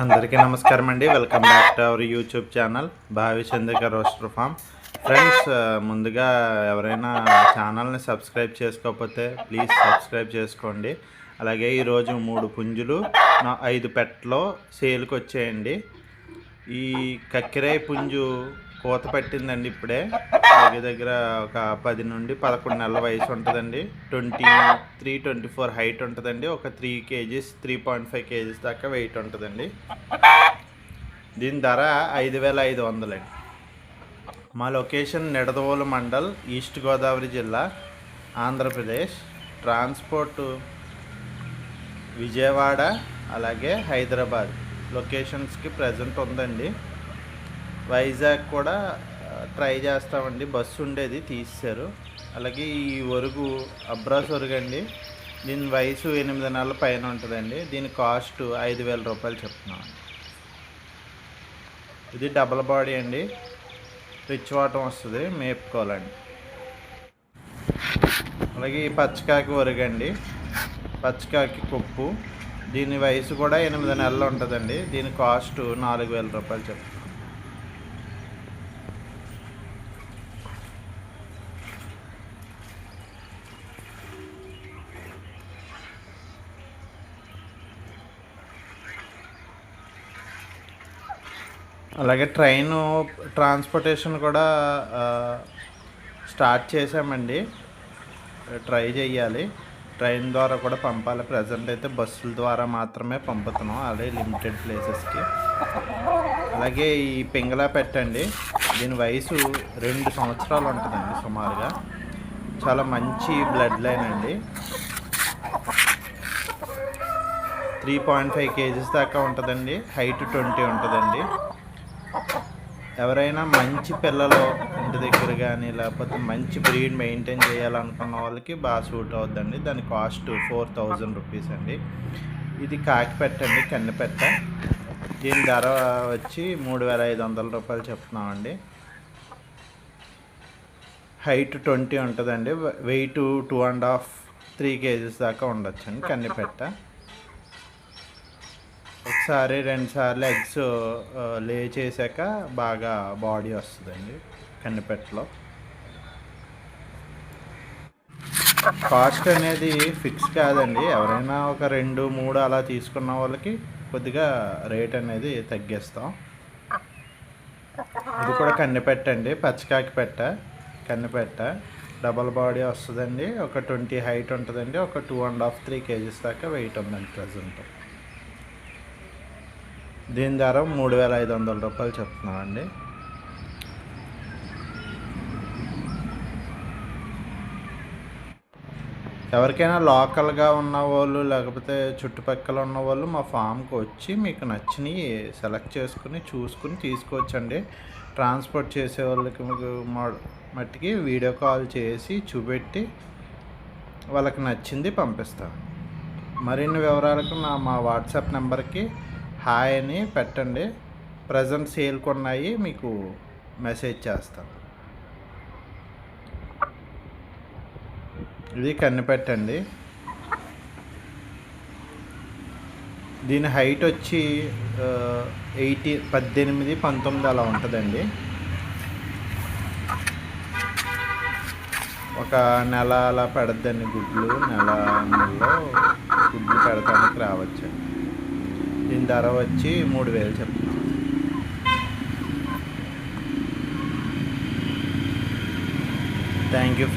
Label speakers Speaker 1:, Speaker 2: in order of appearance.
Speaker 1: అందరికీ నమస్కారం అండి. Welcome back to our YouTube channel Bhavi Chandrika rooster form. Friends ముందుగా ఎవరైనా ఛానల్ని సబ్స్క్రైబ్ చేసుకోకపోతే ప్లీజ్ సబ్స్క్రైబ్ చేసుకోండి. అలాగే ఈరోజు మూడు పుంజులు ఐదు పెట్టలో సేల్కి వచ్చాయండి ఈ కక్కిరాయి పుంజు కోత పట్టిందండి ఇప్పుడే. దగ్గర దగ్గర ఒక పది నుండి పదకొండు నెలల వయసు ఉంటుందండి. Twenty three twenty four height ఉంటుందండి. ఒక three kgs three point five kgs దాకా వెయిట్ ఉంటుందండి. దీని ధర ఐదు వేల ఐదు వందలండి మా లొకేషన్ నిడదవోలు మండల్ ఈస్ట్ గోదావరి జిల్లా ఆంధ్రప్రదేశ్. ట్రాన్స్పోర్టు విజయవాడ అలాగే హైదరాబాద్. లొకేషన్స్కి ప్రజెంట్ ఉందండి. వైజాగ్ కూడా ట్రై చేస్తామండి. బస్సు ఉండేది తీసేశారు. అలాగే ఈ ఒరుగు అబ్రాస్ ఒరుగు అండి. దీని వయసు ఎనిమిది నెలల పైన ఉంటుందండి. దీని కాస్ట్ ఐదు వేల రూపాయలు చెప్తున్నాం. ఇది డబల్ బాడీ అండి. రిచ్ వాటం వస్తుంది మేపుకోవాలండి. అలాగే ఈ పచ్చకాకి ఒరుగండి పచ్చకాకి కొప్పు. దీని వయసు కూడా ఎనిమిది నెలలు ఉంటుందండి. దీని కాస్ట్ నాలుగు వేల రూపాయలు చెప్తున్నాం. అలాగే ట్రైన్ ట్రాన్స్పోర్టేషన్ కూడా స్టార్ట్ చేసామండి ట్రై చేయాలి ట్రైన్ ద్వారా కూడా పంపాలి. ప్రజెంట్ అయితే బస్సుల ద్వారా మాత్రమే పంపుతున్నాం. అదే లిమిటెడ్ ప్లేసెస్కి. అలాగే ఈ పింగళా పెట్టండి. దీని వయసు రెండు సంవత్సరాలు ఉంటుందండి సుమారుగా. చాలా మంచి బ్లడ్ లైన్ అండి. త్రీ పాయింట్ ఫైవ్ కేజీస్ దాకా ఉంటుందండి. హైట్ ట్వంటీ ఉంటుందండి. ఎవరైనా మంచి పిల్లలు ఇంటి దగ్గర కానీ లేకపోతే మంచి బ్రీడ్ మెయింటైన్ చేయాలనుకున్న వాళ్ళకి బాగా సూట్ అవుద్దండి. దాని కాస్ట్ ఫోర్ థౌజండ్ రూపీస్ అండి. ఇది కాకి పెట్టండి కన్నె పెట్ట. దీని ధర వచ్చి మూడు వేల ఐదు వందల రూపాయలు చెప్తున్నామండి. హైట్ ట్వంటీ ఉంటుందండి. Weight two and half three kgs దాకా ఉండొచ్చండి కన్నె పెట్ట. ఒకసారి రెండు సార్లు ఎగ్స్ లే చేశాక బాగా బాడీ వస్తుందండి కన్నెపెట్టలో. కాస్ట్ అనేది ఫిక్స్ కాదండి. ఎవరైనా ఒక రెండు మూడు అలా తీసుకున్న వాళ్ళకి కొద్దిగా రేట్ అనేది తగ్గిస్తాం. ఇది కూడా కన్నెపెట్టండి. పచ్చకాకి పెట్ట కన్నెపెట్ట. డబల్ బాడీ వస్తుందండి. ఒక ట్వంటీ హైట్ ఉంటుందండి. ఒక two and half three kgs దాకా వెయిట్ ఉందండి ప్రజెంట్. దీని ధర మూడు వేల ఐదు వందల రూపాయలు చెప్తున్నామండి. ఎవరికైనా లోకల్గా ఉన్న వాళ్ళు లేకపోతే చుట్టుపక్కల ఉన్న వాళ్ళు మా ఫామ్కి వచ్చి మీకు నచ్చినవి సెలెక్ట్ చేసుకుని చూసుకుని తీసుకోవచ్చండి. ట్రాన్స్పోర్ట్ చేసే వాళ్ళకి మీకు మా- మట్టికి వీడియో కాల్ చేసి చూపెట్టి వాళ్ళకి నచ్చింది పంపిస్తాం. మరిన్ని వివరాలకు నా మా వాట్సాప్ నెంబర్కి హాయ్ అని పెట్టండి. ప్రజెంట్ సేల్ కొన్నాయి మీకు మెసేజ్ చేస్తాను ఇది కనిపెట్టండి. దీని హైట్ వచ్చి ఎయిటీ పద్దెనిమిది పంతొమ్మిది అలా ఉంటుందండి. ఒక నెల అలా పెడద్దండి గుడ్లు. నెల నెలలో గుడ్లు పెడతానికి రావచ్చండి. దీని ధర వచ్చి మూడు వేలు చెప్తాను థ్యాంక్ యూ